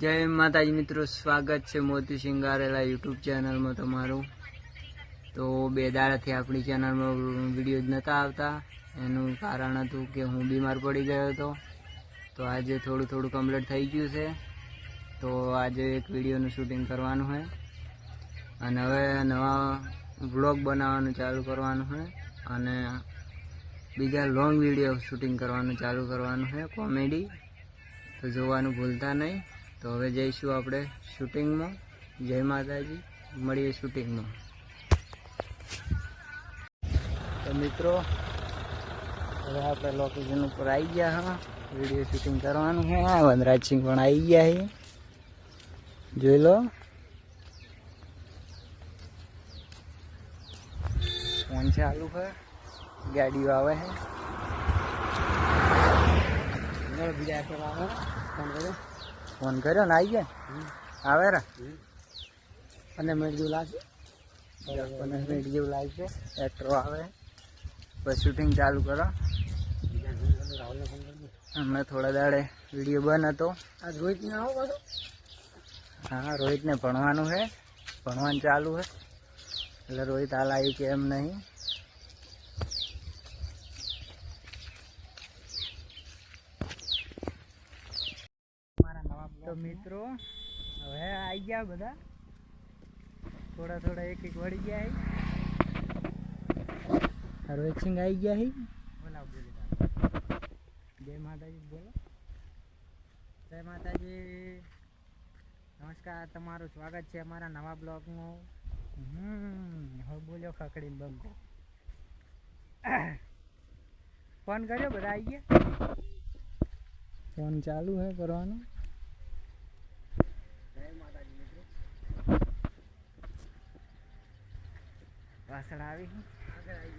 જય માતાજી મિત્રો, સ્વાગત છે મોતી સિંગારેલા યુટ્યુબ ચેનલમાં તમારું. તો બે દાડાથી આપણી ચેનલમાં વીડિયો જ નહોતા આવતા. એનું કારણ હતું કે હું બીમાર પડી ગયો હતો. તો આજે થોડું થોડું કમ્પ્લીટ થઈ ગયું છે. તો આજે એક વિડીયોનું શૂટિંગ કરવાનું છે. અને હવે નવા વ્લોગ બનાવવાનું ચાલુ કરવાનું છે. અને બીજા લોંગ વીડિયો શૂટિંગ કરવાનું ચાલુ કરવાનું છે. કોમેડી તો જોવાનું ભૂલતા નહીં. તો હવે જઈશું આપણે શૂટિંગમાં. જય માતાજી. મળીએ શૂટિંગમાં. તો મિત્રો, હવે આપણે લોકેશન ઉપર આવી ગયા હા. વીડિયો શૂટિંગ કરવાનું છે વનરાજસિંહ પણ આવી ગયા છે જોઈ લો. ફોન ચાલુ છે ગાડીઓ આવે છે બીજા ફોન કર્યો? ફોન કર્યો ને આવી ગયા? આવે રા? અને મિનિટ જેવું લાગશે? પંદર મિનિટ જેવું લાગશે. એક્ટરો આવે. પછી શૂટિંગ ચાલુ કરો. હમણાં થોડા દાડે વીડિયો બંધ હતો. આજ રોહિત ને આવો પાછો. હા રોહિતને ભણવાનું છે. ભણવાનું ચાલુ છે. એટલે રોહિત હાલ આવી કે એમ નહીં. તો મિત્રો હવે આવી ગયા બધા. થોડા થોડા એક એક વળી ગયા સિંહ આવી ગયા છે બોલાવ બોલી જય માતાજી બોલો. જય માતાજી. નમસ્કાર તમારું સ્વાગત છે અમારા નવા બ્લોગનું. હમ હવે બોલ્યો ખકડીને બંકો. ફોન કર્યો બધા આવી ગયા? ફોન ચાલુ હે કરવાનો. વાસણ આવી આગળ આવી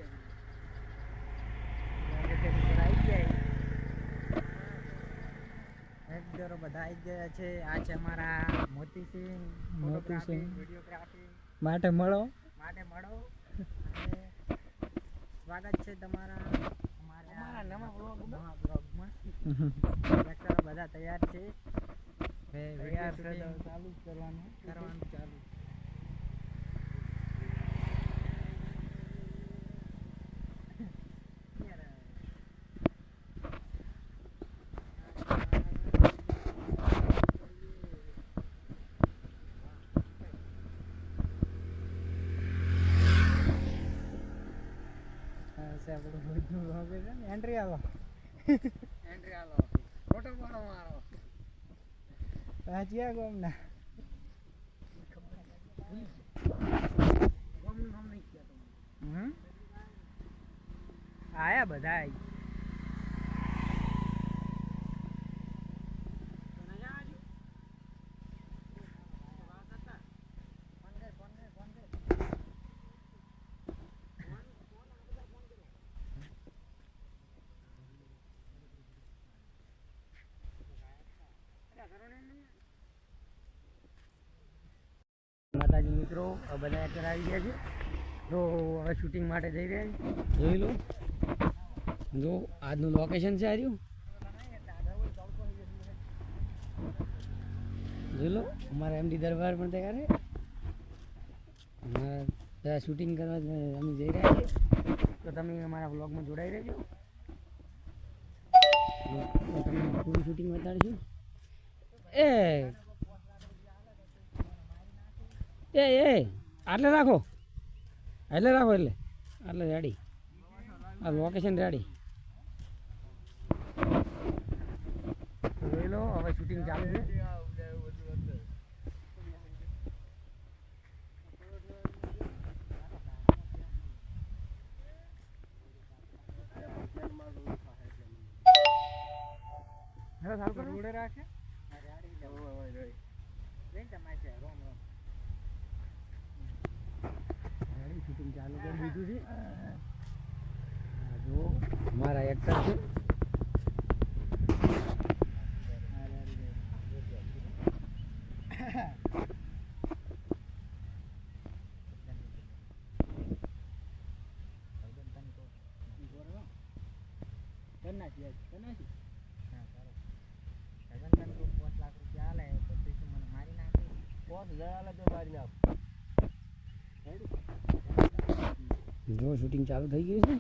ગયા એક્ટરો બધા આવી ગયા છે. આ છે અમારા મોતીસિંહ મોતીસિંહ. વિડીયોગ્રાફી માટે મળો. માટે મળો. અને સ્વાગત છે તમારા અમારા નવા બ્લોગમાં બધા તૈયાર છે. ચાલુ કરવાનું. કરવાનું ચાલુ એન્ટ્રી આવો એન્ટ્રી આવો ફોટો પાડો મારો રાજ્યા ગોમના આયા બધા આઈ માતાજી મિત્રો બધા એક્ટર આવી ગયા છે. તો હવે શૂટિંગ માટે જઈ રહ્યા છે. જોઈ લો. જો આજનું લોકેશન છે આર્યું. જોઈ લો, અમારા એમડી દરબાર પણ તૈયાર છે. અમારા બધા શૂટિંગ કરવા અમે જઈ રહ્યા છીએ. તો તમે અમારા બ્લોગમાં જોડાઈ રહેજો. તો તમને પૂરું શૂટિંગ બતાડીશું એ એ એ આટલે રાખો. એટલે રાખો એટલે. આટલે રેડી આ લોકેશન રેડી જોઈ લો હવે શૂટિંગ ચાલુ છે. રાખે? રોમ રોમ. મશીન ચાલુ કરી દીધું છે? જો મારા એક્ટર છે. પોત જરા લગે મારી નાખ. જો શૂટિંગ ચાલુ થઈ ગયું છે.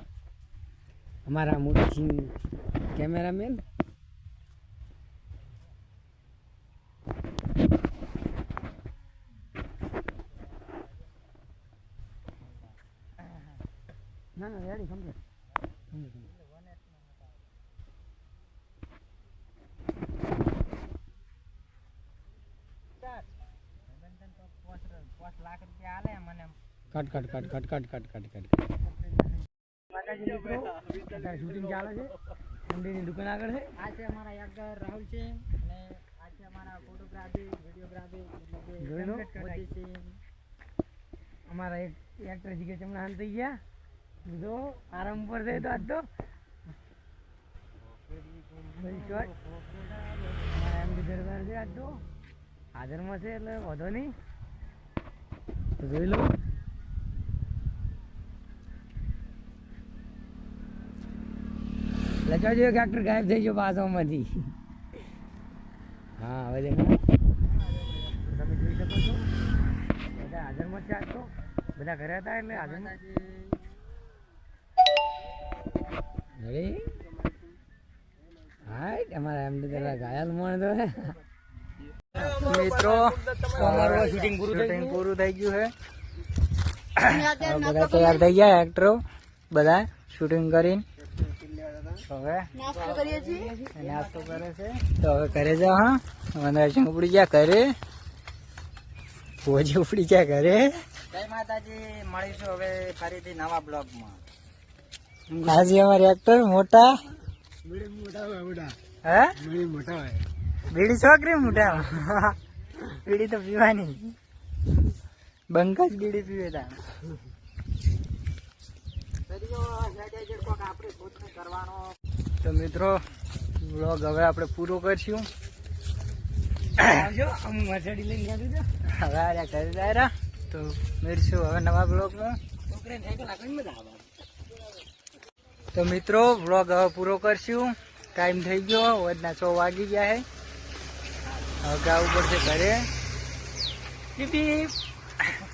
અમારા મોટી કેમેરામેન ના ના ready complete cut cut cut cut cut cut cut cut. Shooting ચાલે છે. ઠંડીની દુકાન આગળ છે. આ છે અમારા યાદગાર રાહુલ છે અને આ છે અમારા ફોટોગ્રાફી વિડીયોગ્રાફી અમારા એક એક્ટર જીગે ચમણા હાલ થઈ ગયા. જો આરામ પર છે તો આજ તો. અમારા એમ દરબાર છે આજ તો. હાજરમાં છે એટલે વધો નહીં. જોઈ લો. જોઈએ કે એક્ટર ગાયબ થઈ ગયો પાછળમાંથી હા હવે દેખો તમે જોઈ શકો છો. બધા હાજરમાં છે આજ તો. બધા ઘરે હતા એટલે હાજરમાં. રેડી હાય તમારા એમ તો પેલા ઘાયલ મોણ તો મિત્રો અમારું શૂટિંગ પૂરું શૂટિંગ પૂરું થઈ ગયું છે બધા તૈયાર થઈ ગયા એક્ટરો બધા શૂટિંગ કરીને. હવે? નાસ્તો કરે છે. તો હવે ઘરે જાઓ હા? વનરાજ ઉપડી ગયા ઘરે. ભોજી ઉપડી ગયા ઘરે. જય માતાજી મળીશું હવે ફરીથી નવા બ્લોગમાં. આજે અમારે એક્ટર મોટા. હે? મોટા હોય. બીડી છોકરી મોટા? બીડી તો પીવાની. બંકા જ બીડી પીવે તા. તો મિત્રો વ્લોગ હવે આપણે પૂરો કરશું. હવે આ રહ્યા તો મળીશું હવે નવા બ્લોગમાં આવે. તો મિત્રો વ્લોગ હવે પૂરો કરશું. ટાઈમ થઈ ગયો વધના છ વાગી ગયા છે. હવે ગાવું પડશે ઘરે.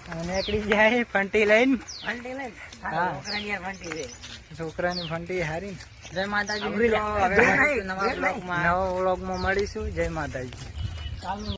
નીકળી જાય ફંટી લઈને. ફંટી લઈને? છોકરાની ફંટી છે. છોકરાની ફંટી હારી જય માતાજી નવા વ્લોગમાં મળીશું. જય માતાજી.